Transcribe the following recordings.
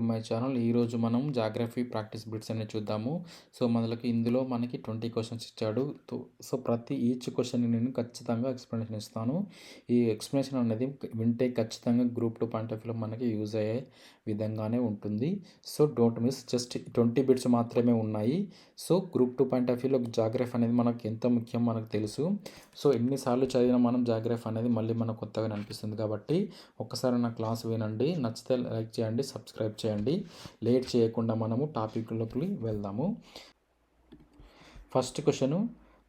My channel. ఈరోజు మనం geography practice bits అనేది చూద్దాము. సో మనకి ఇందులో మనకి ట్వంటీ క్వశ్చన్స్ ఇచ్చాడు. సో ప్రతి ఈచ్ క్వశ్చన్ నేను ఖచ్చితంగా ఎక్స్ప్లెనేషన్ ఇస్తాను. ఈ ఎక్స్ప్లెనేషన్ అనేది వింటే ఖచ్చితంగా గ్రూప్ టూ పాయింట్ ఆఫ్ వ్యూలో మనకి యూజ్ అయ్యే విధంగానే ఉంటుంది. So don't miss just twenty bits మాత్రమే ఉన్నాయి. So group two point of వ్యూలో జాగ్రఫ్ అనేది మనకు ఎంత ముఖ్యం మనకు తెలుసు. సో ఎన్నిసార్లు చదివినా మనం జాగ్రఫ్ అనేది మళ్ళీ మనకు కొత్తగా అనిపిస్తుంది కాబట్టి ఒక్కసారి నా క్లాస్ వినండి. నచ్చితే లైక్ చేయండి సబ్స్క్రైబ్ చేయండి. లేట్ చేయకుండా మనము టాపిక్లోకి వెళ్దాము. ఫస్ట్ క్వశ్చను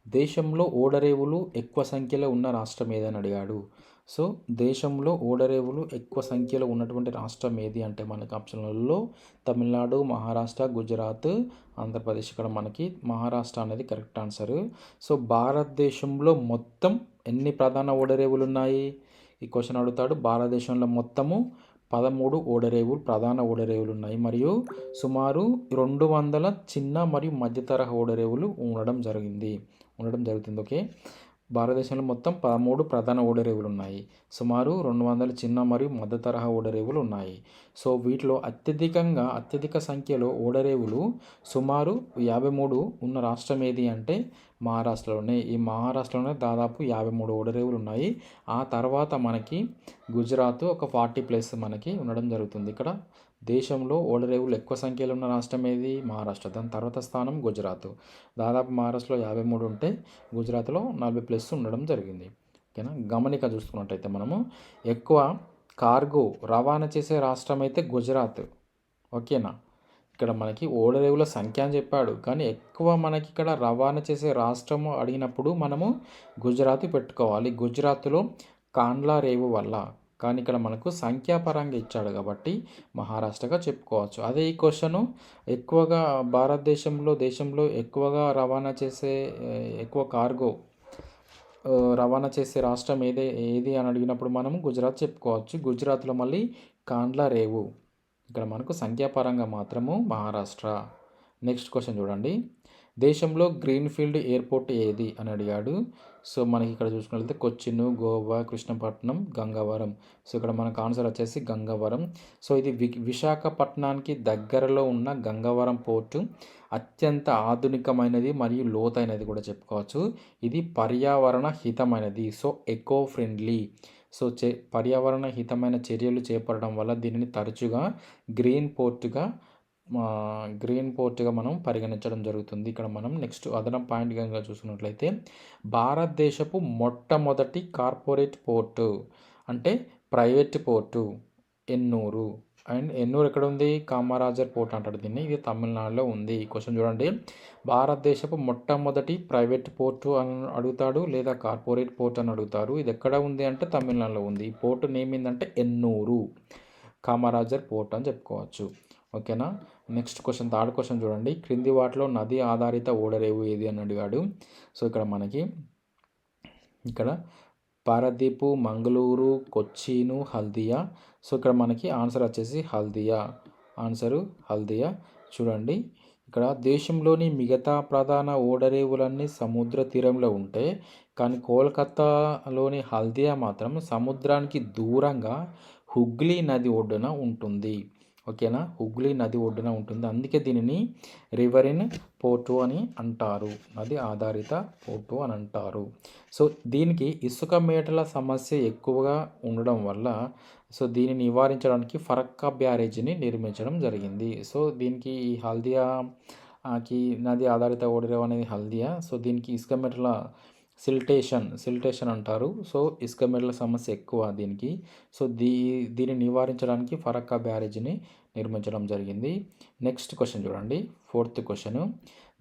దేశంలో ఓడరేవులు ఎక్కువ సంఖ్యలో ఉన్న రాష్ట్రం ఏదని అడిగాడు. సో దేశంలో ఓడరేవులు ఎక్కువ సంఖ్యలో ఉన్నటువంటి రాష్ట్రం ఏది అంటే మనకి ఆప్షన్లలో తమిళనాడు మహారాష్ట్ర గుజరాత్ ఆంధ్రప్రదేశ్ ఇక్కడ మనకి మహారాష్ట్ర అనేది కరెక్ట్ ఆన్సర్. సో భారతదేశంలో మొత్తం ఎన్ని ప్రధాన ఓడరేవులు ఉన్నాయి? ఈ క్వశ్చన్ అడుగుతాడు. భారతదేశంలో మొత్తము పదమూడు ఓడరేవులు ప్రధాన ఓడరేవులు ఉన్నాయి. మరియు సుమారు రెండు వందల చిన్న మరియు మధ్యతరహా ఓడరేవులు ఉండడం జరిగింది. ఉండడం జరుగుతుంది. ఓకే. భారతదేశంలో మొత్తం పదమూడు ప్రధాన ఓడరేవులు ఉన్నాయి. సుమారు రెండు వందల చిన్న మరియు మధ్య తరహా ఓడరేవులు ఉన్నాయి. సో వీటిలో అత్యధికంగా అత్యధిక సంఖ్యలో ఓడరేవులు సుమారు యాభై మూడు ఉన్న రాష్ట్రం ఏది అంటే మహారాష్ట్రలోనే. ఈ మహారాష్ట్రలోనే దాదాపు యాభై మూడు ఓడరేవులు ఉన్నాయి ఆ తర్వాత మనకి గుజరాత్ ఒక ఫార్టీ ప్లేస్ మనకి ఉండడం జరుగుతుంది. ఇక్కడ దేశంలో ఓడరేవులు ఎక్కువ సంఖ్యలో ఉన్న రాష్ట్రం ఏది? మహారాష్ట్ర. దాని తర్వాత స్థానం గుజరాత్. దాదాపు మహారాష్ట్రలో యాభై మూడు ఉంటే గుజరాత్లో నలభై ప్లస్ ఉండడం జరిగింది. ఓకేనా? గమనిక చూసుకున్నట్టయితే మనము ఎక్కువ కార్గో రవాణా చేసే రాష్ట్రం అయితే గుజరాత్. ఓకేనా? ఇక్కడ మనకి ఓడరేవుల సంఖ్య అని చెప్పాడు. కానీ ఎక్కువ మనకి ఇక్కడ రవాణా చేసే రాష్ట్రము అడిగినప్పుడు మనము గుజరాత్ పెట్టుకోవాలి. గుజరాత్లో కాండ్లా రేవు వల్ల. కానీ ఇక్కడ మనకు సంఖ్యాపరంగా ఇచ్చాడు కాబట్టి మహారాష్ట్రగా చెప్పుకోవచ్చు. అదే ఈ క్వశ్చన్ ఎక్కువగా భారతదేశంలో దేశంలో ఎక్కువగా రవాణా చేసే ఎక్కువ కార్గో రవాణా చేసే రాష్ట్రం ఏదే ఏది అని అడిగినప్పుడు మనము గుజరాత్ చెప్పుకోవచ్చు. గుజరాత్లో మళ్ళీ కాండ్లా రేవు. ఇక్కడ మనకు సంఖ్యాపరంగా మాత్రము మహారాష్ట్ర. నెక్స్ట్ క్వశ్చన్ చూడండి. దేశంలో గ్రీన్ఫీల్డ్ ఎయిర్పోర్ట్ ఏది అని అడిగాడు. సో మనకి ఇక్కడ చూసుకున్నట్లయితే కొచ్చిన్ గోవా కృష్ణపట్నం గంగవరం. సో ఇక్కడ మనకు ఆన్సర్ వచ్చేసి గంగవరం. సో ఇది వి విశాఖపట్నానికి దగ్గరలో ఉన్న గంగవరం పోర్టు. అత్యంత ఆధునికమైనది మరియు లోతైనది కూడా చెప్పుకోవచ్చు. ఇది పర్యావరణ హితమైనది. సో ఎకో ఫ్రెండ్లీ సో చే పర్యావరణ హితమైన చర్యలు చేపట్టడం వల్ల దీనిని తరచుగా గ్రీన్ పోర్టుగా గ్రీన్ పోర్ట్గా మనం పరిగణించడం జరుగుతుంది. ఇక్కడ మనం నెక్స్ట్ అదనం పాయింట్ కనుక చూసుకున్నట్లయితే భారతదేశపు మొట్టమొదటి కార్పొరేట్ పోర్టు అంటే private port Ennore. And Ennore ఎక్కడ ఉంది కామరాజర్ పోర్ట్ అంటాడు దీన్ని. ఇది తమిళనాడులో ఉంది. ఈ క్వశ్చన్ చూడండి. భారతదేశపు మొట్టమొదటి ప్రైవేట్ పోర్టు అని అడుగుతాడు లేదా కార్పొరేట్ పోర్ట్ అని అడుగుతారు. ఇది ఎక్కడ ఉంది అంటే తమిళనాడులో ఉంది. ఈ పోర్టు నేమ్ ఏంటంటే ఎన్నూరు. కామరాజర్ పోర్ట్ అని చెప్పుకోవచ్చు. ఓకేనా? నెక్స్ట్ క్వశ్చన్ థర్డ్ క్వశ్చన్ చూడండి. క్రింది వాటిలో నది ఆధారిత ఓడరేవు ఏది అని అడిగాడు. సో ఇక్కడ మనకి ఇక్కడ పారదీపు మంగళూరు కొచ్చిను హల్దియా సో ఇక్కడ మనకి ఆన్సర్ వచ్చేసి హల్దియా. ఆన్సరు హల్దియా. చూడండి. ఇక్కడ దేశంలోని మిగతా ప్రధాన ఓడరేవులన్నీ సముద్ర తీరంలో ఉంటే కానీ కోల్కతాలోని హల్దియా మాత్రం సముద్రానికి దూరంగా హుగ్లీ నది ఒడ్డున ఉంటుంది. ఓకేనా? హుగ్లీ నది ఒడ్డున ఉంటుంది. అందుకే దీనిని రివరిన్ పోర్టు అని అంటారు. నది ఆధారిత పోర్టు అని అంటారు. సో దీనికి ఇసుక మేటల సమస్య ఎక్కువగా ఉండడం వల్ల సో దీన్ని నివారించడానికి ఫరక్కా బ్యారేజ్ని నిర్మించడం జరిగింది. సో దీనికి ఈ హల్దియాకి నది ఆధారిత ఓడరేవు అనేది హల్దియా. సో దీనికి ఇసుక మెట్ల సిల్టేషన్ సిల్టేషన్ అంటారు. సో ఇసుక మెట్ల సమస్య ఎక్కువ దీనికి. సో దీ దీన్ని నివారించడానికి ఫరక్కా బ్యారేజ్ని నిర్మించడం జరిగింది. నెక్స్ట్ క్వశ్చన్ చూడండి. Fourth question.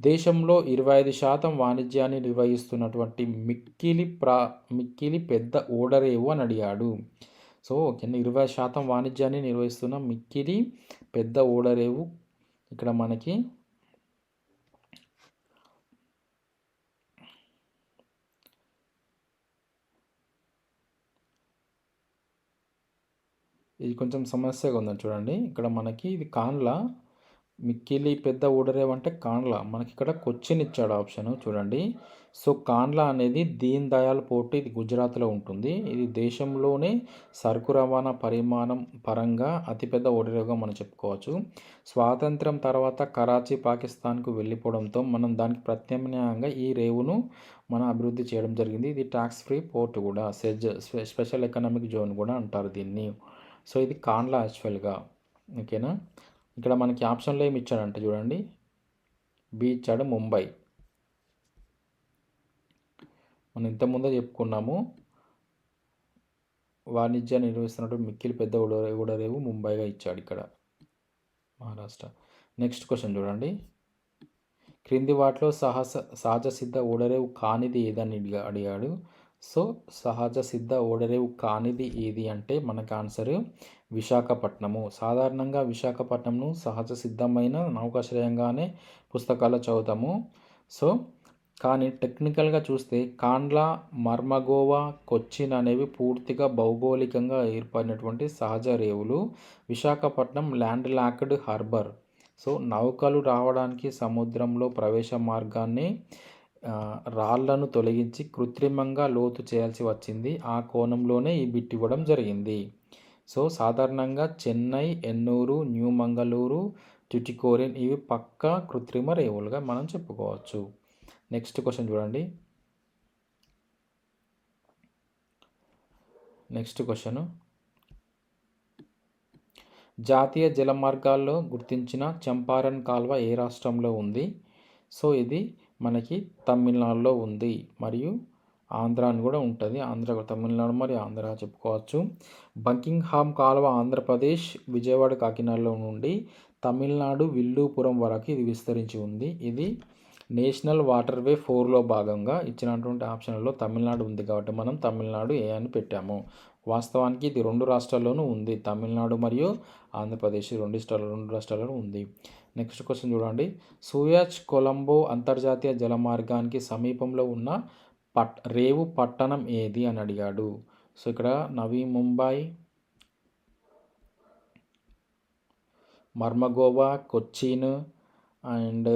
దేశంలో ఇరవై ఐదు శాతం వాణిజ్యాన్ని నిర్వహిస్తున్నటువంటి మిక్కిలి ప్రా మిక్కిలి పెద్ద ఓడరేవు అని అడిగాడు. సో కింద ఇరవై శాతం వాణిజ్యాన్ని నిర్వహిస్తున్న మిక్కిలి పెద్ద ఓడరేవు ఇక్కడ మనకి ఇది కొంచెం సమస్యగా ఉందని చూడండి. ఇక్కడ మనకి ఇది కాన్లా మిక్కిలి పెద్ద ఓడరేవు అంటే కాండ్లా. మనకి ఇక్కడ కొచ్చిన్ ఇచ్చాడు ఆప్షన్ చూడండి. సో కాండ్లా అనేది దీన్ దయాల్ పోర్ట్ ఇది గుజరాత్లో ఉంటుంది. ఇది దేశంలోనే సరుకు రవాణా పరిమాణం పరంగా అతిపెద్ద ఓడరేవుగా మనం చెప్పుకోవచ్చు. స్వాతంత్రం తర్వాత కరాచీ పాకిస్తాన్కు వెళ్ళిపోవడంతో మనం దానికి ప్రత్యామ్నాయంగా ఈ రేవును మనం అభివృద్ధి చేయడం జరిగింది. ఇది ట్యాక్స్ ఫ్రీ పోర్ట్ కూడా సెజ్ స్పెషల్ ఎకనామిక్ జోన్ కూడా అంటారు దీన్ని. సో ఇది కాండ్లా యాక్చువల్గా. ఓకేనా? ఇక్కడ మనకి ఆప్షన్లో ఏమి ఇచ్చాడంటే చూడండి. బి ఇచ్చాడు ముంబై. మనం ఇంతకుముందే చెప్పుకున్నాము. వాణిజ్యాన్ని నిర్వహిస్తున్నట్టు మిక్కిలి పెద్ద ఉడరేవు ఓడరేవు ముంబైగా ఇచ్చాడు ఇక్కడ. మహారాష్ట్ర. నెక్స్ట్ క్వశ్చన్ చూడండి. క్రింది వాటిలో సహస సహజ సిద్ధ ఓడరేవు కానిది ఏదని అడిగా- అడిగాడు. సో సహజ సిద్ధ ఓడరేవు కానిది ఏది అంటే మనకు ఆన్సర్ విశాఖపట్నము. సాధారణంగా విశాఖపట్నంను సహజ సిద్ధమైన నౌకాశ్రయంగానే పుస్తకాల్లో చదువుతాము. సో కానీ టెక్నికల్గా చూస్తే కాండ్లా మర్మగోవా కొచ్చిన్ అనేవి పూర్తిగా భౌగోళికంగా ఏర్పడినటువంటి సహజ రేవులు. Visakhapatnam land locked harbour. So నౌకలు రావడానికి సముద్రంలో ప్రవేశ మార్గాన్ని రాళ్ళను తొలగించి కృత్రిమంగా లోతు చేయాల్సి వచ్చింది. ఆ కోణంలోనే ఈ బిట్టివ్వడం జరిగింది. సో సాధారణంగా చెన్నై ఎన్నూరు న్యూ మంగళూరు ట్యుటికోరిన్ ఇవి పక్కా కృత్రిమ రేవులుగా మనం చెప్పుకోవచ్చు. నెక్స్ట్ క్వశ్చన్ చూడండి. నెక్స్ట్ క్వశ్చన్ జాతీయ జలమార్గాల్లో గుర్తించిన చంపారన్ కాల్వ ఏ రాష్ట్రంలో ఉంది? సో ఇది మనకి తమిళనాడులో ఉంది. మరియు ఆంధ్ర అని కూడా ఉంటుంది. ఆంధ్ర తమిళనాడు మరియు ఆంధ్ర చెప్పుకోవచ్చు. బంకింగ్హామ్ కాలువ ఆంధ్రప్రదేశ్ విజయవాడ కాకినాడలో నుండి తమిళనాడు విల్లుపురం వరకు ఇది విస్తరించి ఉంది. ఇది నేషనల్ వాటర్ వే ఫోర్లో భాగంగా ఇచ్చినటువంటి ఆప్షన్లలో తమిళనాడు ఉంది కాబట్టి మనం తమిళనాడు ఏ అని పెట్టాము. వాస్తవానికి ఇది రెండు రాష్ట్రాల్లోనూ ఉంది. తమిళనాడు మరియు ఆంధ్రప్రదేశ్ రెండు రెండు రాష్ట్రాల్లోనూ ఉంది. నెక్స్ట్ క్వశ్చన్ చూడండి. సూయాజ్ కొలంబో అంతర్జాతీయ జలమార్గానికి సమీపంలో ఉన్న పట్ రేవు పట్టణం ఏది అని అడిగాడు. సో ఇక్కడ నవీ ముంబై మర్మగోవా కొచ్చిన్ అండ్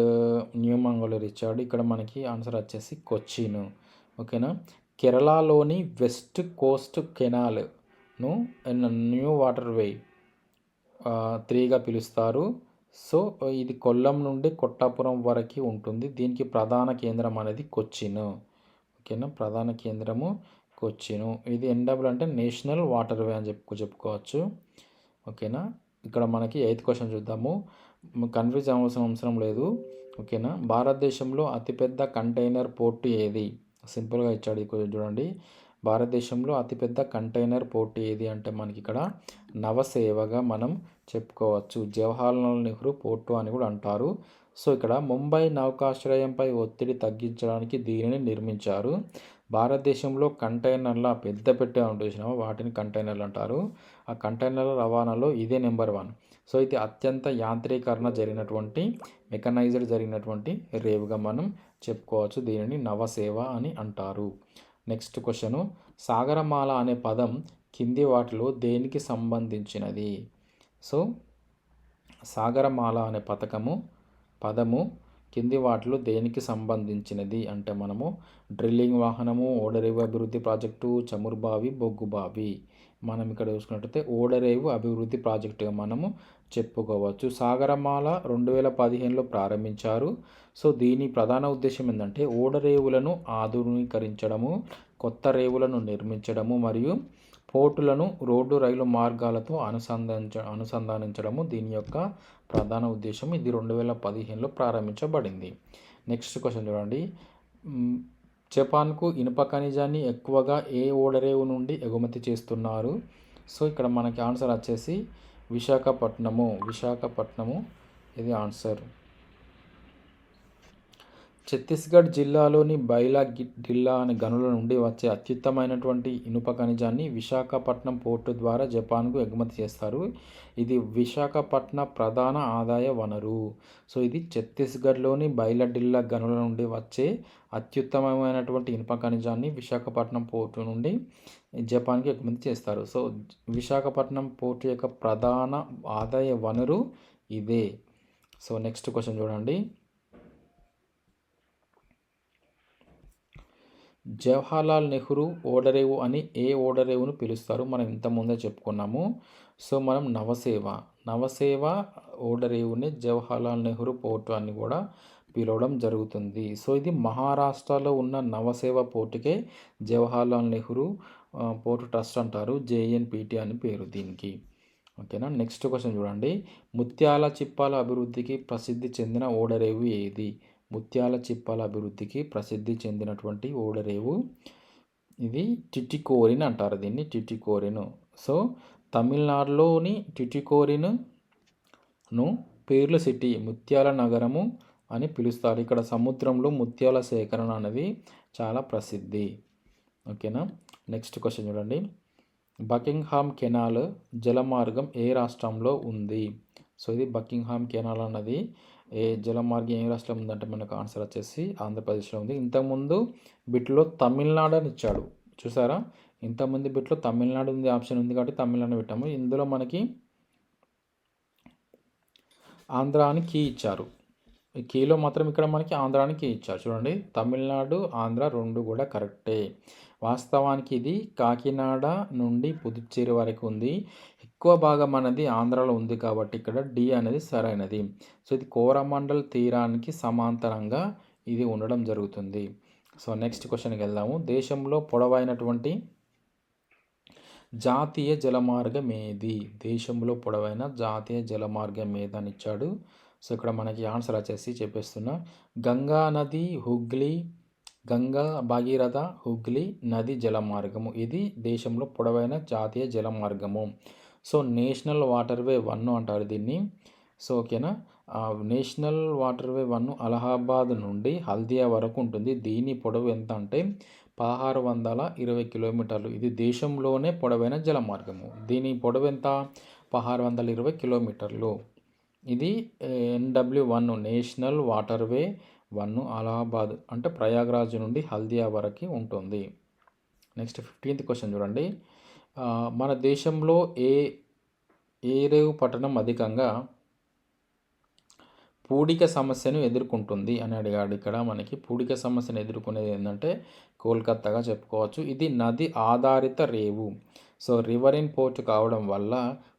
న్యూ మంగళూరు ఇచ్చాడు. ఇక్కడ మనకి ఆన్సర్ వచ్చేసి కొచ్చిన్. ఓకేనా? కేరళలోని వెస్ట్ కోస్ట్ కెనాల్ను న్యూ వాటర్ వే త్రీగా పిలుస్తారు. సో ఇది కొల్లం నుండి కొట్టాపురం వరకు ఉంటుంది. దీనికి ప్రధాన కేంద్రం అనేది కొచ్చిన్. ఓకేనా ప్రధాన కేంద్రము కొచ్చిను. ఇది ఎన్డబ్ల్యూ అంటే నేషనల్ వాటర్ వే అని చెప్పు చెప్పుకోవచ్చు. ఓకేనా? ఇక్కడ మనకి ఎయిత్ క్వశ్చన్ చూద్దాము. కన్ఫ్యూజ్ అవ్వాల్సిన అవసరం లేదు. ఓకేనా? భారతదేశంలో అతిపెద్ద కంటైనర్ పోర్టు ఏది? సింపుల్గా ఇచ్చాడు ఈ చూడండి. భారతదేశంలో అతిపెద్ద కంటైనర్ పోర్టు ఏది అంటే మనకి ఇక్కడ నవసేవగా మనం చెప్పుకోవచ్చు. జవహర్లాల్ నెహ్రూ పోర్టు అని కూడా అంటారు. సో ఇక్కడ ముంబై నౌకాశ్రయంపై ఒత్తిడి తగ్గించడానికి దీనిని నిర్మించారు. భారతదేశంలో కంటైనర్ల పెద్ద పెట్టే ఉంటుంది వాటిని కంటైనర్లు అంటారు. ఆ కంటైనర్ల రవాణాలో ఇదే నెంబర్ వన్. సో ఇది అత్యంత యాంత్రీకరణ జరిగినటువంటి మెకనైజ్డ్ జరిగినటువంటి రేవుగా మనం చెప్పుకోవచ్చు. దీనిని నవసేవ అని అంటారు. Next question. సాగరమాల అనే పదం కింది వాటిలో దేనికి సంబంధించినది? సో సాగరమాల అనే పథకము పదము కింది వాటిలో దేనికి సంబంధించినది అంటే మనము డ్రిల్లింగ్ వాహనము ఓడరేవు అభివృద్ధి ప్రాజెక్టు చమురు బావి బొగ్గు బావి మనం ఇక్కడ చూసుకున్నట్టయితే ఓడరేవు అభివృద్ధి ప్రాజెక్టుగా మనము చెప్పుకోవచ్చు. సాగరమాల రెండు వేల పదిహేనులో ప్రారంభించారు. సో దీని ప్రధాన ఉద్దేశం ఏంటంటే ఓడరేవులను ఆధునీకరించడము కొత్త రేవులను నిర్మించడము మరియు పోర్టులను రోడ్డు రైలు మార్గాలతో అనుసంధానించ అనుసంధానించడము దీని యొక్క ప్రధాన ఉద్దేశం. ఇది రెండు వేల పదిహేనులో ప్రారంభించబడింది. నెక్స్ట్ క్వశ్చన్ చూడండి. జపాన్కు ఇనుప ఖనిజాన్ని ఎక్కువగా ఏ ఓడరేవు నుండి ఎగుమతి చేస్తున్నారు? సో ఇక్కడ మనకి ఆన్సర్ వచ్చేసి విశాఖపట్నము. విశాఖపట్నము. ఇది ఆన్సర్. ఛత్తీస్గఢ్ జిల్లాలోని బైలా గి- జిల్లా అనే గనుల నుండి వచ్చే అత్యుత్తమైనటువంటి ఇనుప ఖనిజాన్ని విశాఖపట్నం పోర్టు ద్వారా జపాన్కు ఎగుమతి చేస్తారు. ఇది విశాఖపట్నం ప్రధాన ఆదాయ వనరు. సో ఇది ఛత్తీస్గఢ్లోని బైలడిల్లా గనుల నుండి వచ్చే అత్యుత్తమమైనటువంటి ఇనుప ఖనిజాన్ని విశాఖపట్నం పోర్టు నుండి జపాన్కి ఎగుమతి చేస్తారు. సో విశాఖపట్నం పోర్టు యొక్క ప్రధాన ఆదాయ వనరు ఇదే. సో నెక్స్ట్ క్వశ్చన్ చూడండి. జవహర్లాల్ నెహ్రూ ఓడరేవు అని ఏ ఓడరేవును పిలుస్తారు? మనం ఇంతకుముందే చెప్పుకున్నాము. సో మనం నవసేవ నవసేవ ఓడరేవుని జవహర్లాల్ నెహ్రూ పోర్టు అని కూడా పిలవడం జరుగుతుంది. సో ఇది మహారాష్ట్రలో ఉన్న నవసేవ పోర్టుకే జవహర్లాల్ నెహ్రూ పోర్టు ట్రస్ట్ అంటారు. జేఎన్పిటి అని పేరు దీనికి. ఓకేనా? నెక్స్ట్ క్వశ్చన్ చూడండి. ముత్యాల చిప్పాల అభివృద్ధికి ప్రసిద్ధి చెందిన ఓడరేవు ఏది? ముత్యాల చిప్పాల అభివృద్ధికి ప్రసిద్ధి చెందినటువంటి ఓడరేవు. ఇది టిటికోరిన్ అంటారు దీన్ని టిటికోరిన్ సో తమిళనాడులోని టిటికోరిన్ను పేర్ల సిటీ ముత్యాల నగరము అని పిలుస్తారు. ఇక్కడ సముద్రంలో ముత్యాల సేకరణ అనేది చాలా ప్రసిద్ధి. ఓకేనా? నెక్స్ట్ క్వశ్చన్ చూడండి. బకింగ్హామ్ కెనాల్ జలమార్గం ఏ రాష్ట్రంలో ఉంది? సో ఇది బకింగ్హామ్ కెనాల్ అన్నది ఏ జలమార్గం ఏ రాష్ట్రం ఉందంటే మనకు ఆన్సర్ వచ్చేసి ఆంధ్రప్రదేశ్లో ఉంది. ఇంతకుముందు బిట్లో తమిళనాడు అని ఇచ్చాడు. చూసారా? ఇంతకుముందు బిట్లో తమిళనాడు ఉంది ఆప్షన్ ఉంది కాబట్టి తమిళనాడు పెట్టాము. ఇందులో మనకి ఆంధ్ర అని కీ ఇచ్చారు. ఈ కీలో మాత్రం ఇక్కడ మనకి ఆంధ్ర అని కీ ఇచ్చారు. చూడండి తమిళనాడు ఆంధ్ర రెండు కూడా కరెక్టే వాస్తవానికి ఇది కాకినాడ నుండి పుదుచ్చేరి వరకు ఉంది. ఎక్కువ భాగం అనేది ఆంధ్రాలో ఉంది కాబట్టి ఇక్కడ డి అనేది సరైనది. సో ఇది కోరమండల్ తీరానికి సమాంతరంగా ఇది ఉండడం జరుగుతుంది. సో నెక్స్ట్ క్వశ్చన్కి వెళ్దాము. దేశంలో పొడవైనటువంటి జాతీయ జలమార్గం ఏది? దేశంలో పొడవైన జాతీయ జలమార్గం ఏదని ఇచ్చాడు. సో ఇక్కడ మనకి ఆన్సర్ వచ్చేసి చెప్పేస్తున్నా గంగా నది హుగ్లీ గంగా భాగీరథ హుగ్లీ నది జలమార్గము. ఇది దేశంలో పొడవైన జాతీయ జలమార్గము. సో నేషనల్ వాటర్వే వన్ అంటారు దీన్ని. సో ఓకేనా? National national waterway one Allahabad నుండి హల్దియా వరకు ఉంటుంది. దీని పొడవు ఎంత అంటే పదహారు వందల ఇరవై కిలోమీటర్లు. ఇది దేశంలోనే పొడవైన జలమార్గము. దీని పొడవు ఎంత? పదహారు వందల ఇరవై కిలోమీటర్లు. ఇది NW one national waterway one Allahabad అంటే ప్రయాగరాజ్ నుండి హల్దియా వరకు ఉంటుంది. నెక్స్ట్ ఫిఫ్టీన్త్ క్వశ్చన్ చూడండి. మన దేశంలో ఏ ఏ రేవు పట్టణం అధికంగా పూడిక సమస్యను ఎదుర్కొంటుంది అని అడిగాడు. ఇక్కడ మనకి పూడిక సమస్యను ఎదుర్కొనేది ఏంటంటే కోల్కత్తాగా చెప్పుకోవచ్చు. ఇది నది ఆధారిత రేవు. సో రివర్ ఇన్ పోర్ట్ కావడం వల్ల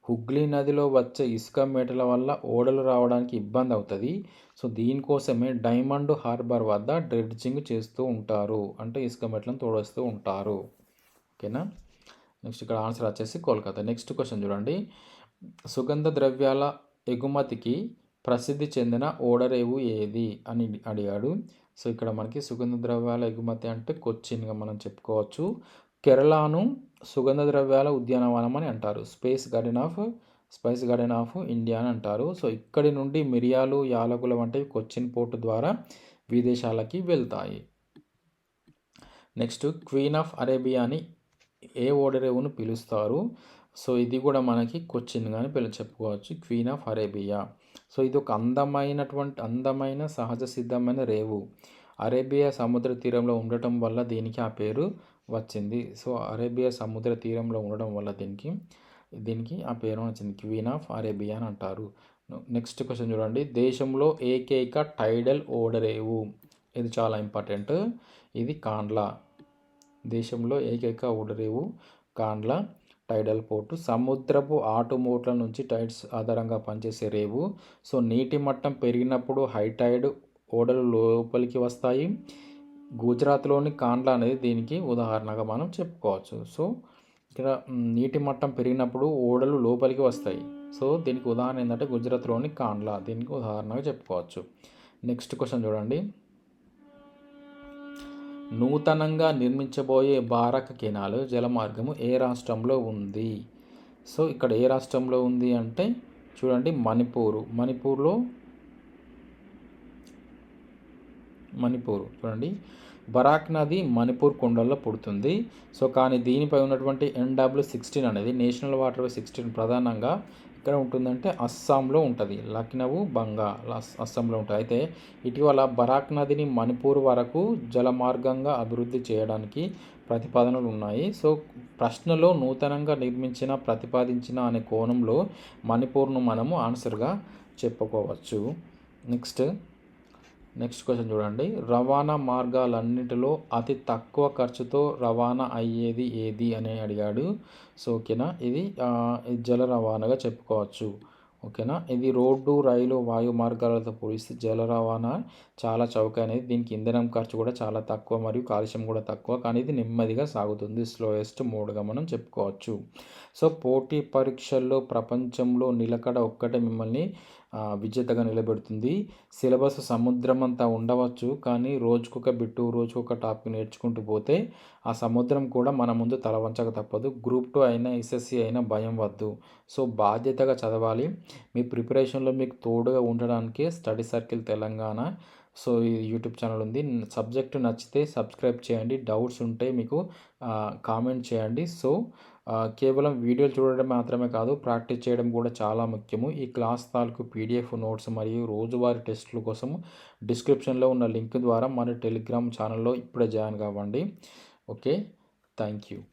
హుగ్లీ నదిలో వచ్చే ఇసుక మేటల వల్ల ఓడలు రావడానికి ఇబ్బంది అవుతుంది. సో దీనికోసమే డైమండ్ హార్బర్ వద్ద డ్రెడ్జింగ్ చేస్తూ ఉంటారు. అంటే ఇసుక మెట్లను తోడేస్తూ ఉంటారు. ఓకేనా? నెక్స్ట్ ఇక్కడ ఆన్సర్ వచ్చేసి కోల్కతా. నెక్స్ట్ క్వశ్చన్ చూడండి. సుగంధ ద్రవ్యాల ఎగుమతికి ప్రసిద్ధి చెందిన ఓడరేవు ఏది అని అడిగాడు. సో ఇక్కడ మనకి సుగంధ ద్రవ్యాల ఎగుమతి అంటే కొచ్చిన్గా మనం చెప్పుకోవచ్చు. కేరళను సుగంధ ద్రవ్యాల ఉద్యానవనం అని అంటారు. Space garden of spice garden of India అని అంటారు. సో ఇక్కడి నుండి మిరియాలు యాలకులు వంటివి కొచ్చిన్ పోర్టు ద్వారా విదేశాలకి వెళ్తాయి. నెక్స్ట్ క్వీన్ ఆఫ్ అరేబియా అని ఏ ఓడరేవును పిలుస్తారు? సో ఇది కూడా మనకి కొచ్చిన్ కానీ పిలు చెప్పుకోవచ్చు. Queen of Arabia. సో ఇది ఒక అందమైనటువంటి అందమైన సహజ సిద్ధమైన రేవు. అరేబియా సముద్ర తీరంలో ఉండటం వల్ల దీనికి ఆ పేరు వచ్చింది. సో అరేబియా సముద్ర తీరంలో ఉండడం వల్ల దీనికి దీనికి ఆ పేరు వచ్చింది. క్వీన్ ఆఫ్ అరేబియా అని అంటారు. నెక్స్ట్ క్వశ్చన్ చూడండి. దేశంలో ఏకైక టైడల్ ఓడరేవు. ఇది చాలా ఇంపార్టెంట్. ఇది కాండ్లా. దేశంలో ఏకైక ఓడరేవు కాండ్ల టైడల్ పోర్టు. సముద్రపు ఆటుమోట్ల నుంచి టైడ్స్ ఆధారంగా పనిచేసే రేవు. సో నీటి మట్టం పెరిగినప్పుడు హై టైడ్ ఓడలు లోపలికి వస్తాయి. గుజరాత్లోని కాండ్లా అనేది దీనికి ఉదాహరణగా మనం చెప్పుకోవచ్చు. సో ఇక్కడ నీటి మట్టం పెరిగినప్పుడు ఓడలు లోపలికి వస్తాయి. సో దీనికి ఉదాహరణ ఏంటంటే గుజరాత్లోని కాండ్లా. దీనికి ఉదాహరణగా చెప్పుకోవచ్చు. నెక్స్ట్ క్వశ్చన్ చూడండి. నూతనంగా నిర్మించబోయే భారక కెనాల్ జలమార్గము ఏ రాష్ట్రంలో ఉంది? సో ఇక్కడ ఏ రాష్ట్రంలో ఉంది అంటే చూడండి మణిపూరు. మణిపూర్లో మణిపూర్. చూడండి బరాక్ నది మణిపూర్ కొండల్లో పుడుతుంది. సో కానీ దీనిపై ఉన్నటువంటి ఎన్డబ్ల్యూ సిక్స్టీన్ అనేది నేషనల్ వాటర్ సిక్స్టీన్ ప్రధానంగా ఇక్కడ ఉంటుందంటే అస్సాంలో ఉంటుంది. లక్నవు బంగా అస్- అస్సాంలో ఉంటుంది. అయితే ఇటీవల బరాక్ నదిని మణిపూర్ వరకు జలమార్గంగా అభివృద్ధి చేయడానికి ప్రతిపాదనలు ఉన్నాయి. సో ప్రశ్నలో నూతనంగా నిర్మించిన ప్రతిపాదించిన అనే కోణంలో మణిపూర్ను మనము ఆన్సర్గా చెప్పుకోవచ్చు. నెక్స్ట్. నెక్స్ట్ క్వశ్చన్ చూడండి. రవాణా మార్గాలన్నిటిలో అతి తక్కువ ఖర్చుతో రవాణా అయ్యేది ఏది అని అడిగాడు. సో ఓకేనా ఇది జల రవాణాగా చెప్పుకోవచ్చు. ఓకేనా ఇది రోడ్డు రైలు వాయు మార్గాలతో పోలిస్తే జల రవాణా చాలా చౌకైనది. దీనికి ఇంధనం ఖర్చు కూడా చాలా తక్కువ మరియు కాలుష్యం కూడా తక్కువ. కానీ ఇది నెమ్మదిగా సాగుతుంది. స్లోయెస్ట్ మోడ్గా మనం చెప్పుకోవచ్చు. సో పోటీ పరీక్షల్లో ప్రపంచంలో నిలకడ ఒక్కటే మిమ్మల్ని విజేతగా నిలబెడుతుంది. సిలబస్ సముద్రం అంతా ఉండవచ్చు కానీ రోజుకొక బిట్టు రోజుకొక టాపిక్ నేర్చుకుంటూ పోతే ఆ సముద్రం కూడా మన ముందు తలవంచక తప్పదు. గ్రూప్ టూ అయినా ఎస్ఎస్సి అయినా భయం వద్దు. సో బాధ్యతగా చదవాలి. మీ ప్రిపరేషన్లో మీకు తోడుగా ఉండడానికి స్టడీ సర్కిల్ తెలంగాణ. సో ఈ యూట్యూబ్ ఛానల్ ఉంది. సబ్జెక్టు నచ్చితే సబ్స్క్రైబ్ చేయండి. డౌట్స్ ఉంటే మీకు కామెంట్ చేయండి. సో కేవలం వీడియోలు చూడడం మాత్రమే కాదు ప్రాక్టీస్ చేయడం కూడా చాలా ముఖ్యము. ఈ క్లాస్ తాలూకు పీడిఎఫ్ నోట్స్ మరియు రోజువారీ టెస్టుల కోసం డిస్క్రిప్షన్లో ఉన్న లింక్ ద్వారా మన టెలిగ్రామ్ ఛానల్లో ఇప్పుడే జాయిన్ కావండి. Okay thank you.